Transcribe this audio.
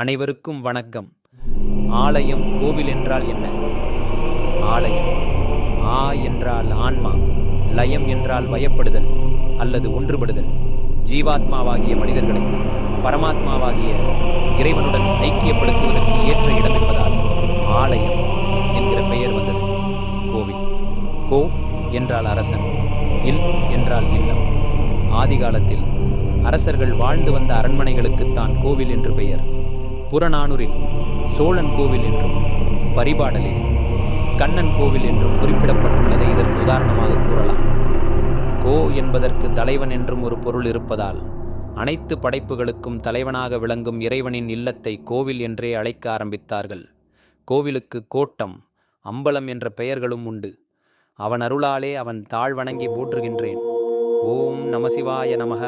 அனைவருக்கும் வணக்கம். ஆலயம் கோவில் என்றால் என்ன? ஆலயம். ஆ என்றால் ஆன்மா லயம் என்றால் வயப்படுதல் அல்லது ஒன்றுபடுதல். ஜீவாத்மாவாகிய மனிதர்களை பரமாத்மாவாகிய இறைவனுடன் ஐக்கியப்படுத்துவதற்கு ஏற்ற இடம் என்பதால் ஆலயம் என்கிற பெயர் வந்தது. கோவில். கோ என்றால் அரசன் இல் என்றால் இல்லம். ஆதிகாலத்தில் அரசர்கள் வாழ்ந்து வந்த அரண்மனைகளுக்குத்தான் கோவில் என்று பெயர். புறநானூரில் சோழன் கோவில் என்றும் பரிபாடலில் கண்ணன் கோவில் என்றும் குறிப்பிடப்பட்டுள்ளதை இதற்கு உதாரணமாக கூறலாம். கோ என்பதற்கு தலைவன் என்றும் ஒரு பொருள் இருப்பதால் அனைத்து படைப்புகளுக்கும் தலைவனாக விளங்கும் இறைவனின் இல்லத்தை கோவில் என்றே அழைக்க ஆரம்பித்தார்கள். கோவிலுக்கு கோட்டம் அம்பலம் என்ற பெயர்களும் உண்டு. அவன் அருளாலே அவன் தாழ் வணங்கி போற்றுகின்றேன். ஓம் நமசிவாய நமக.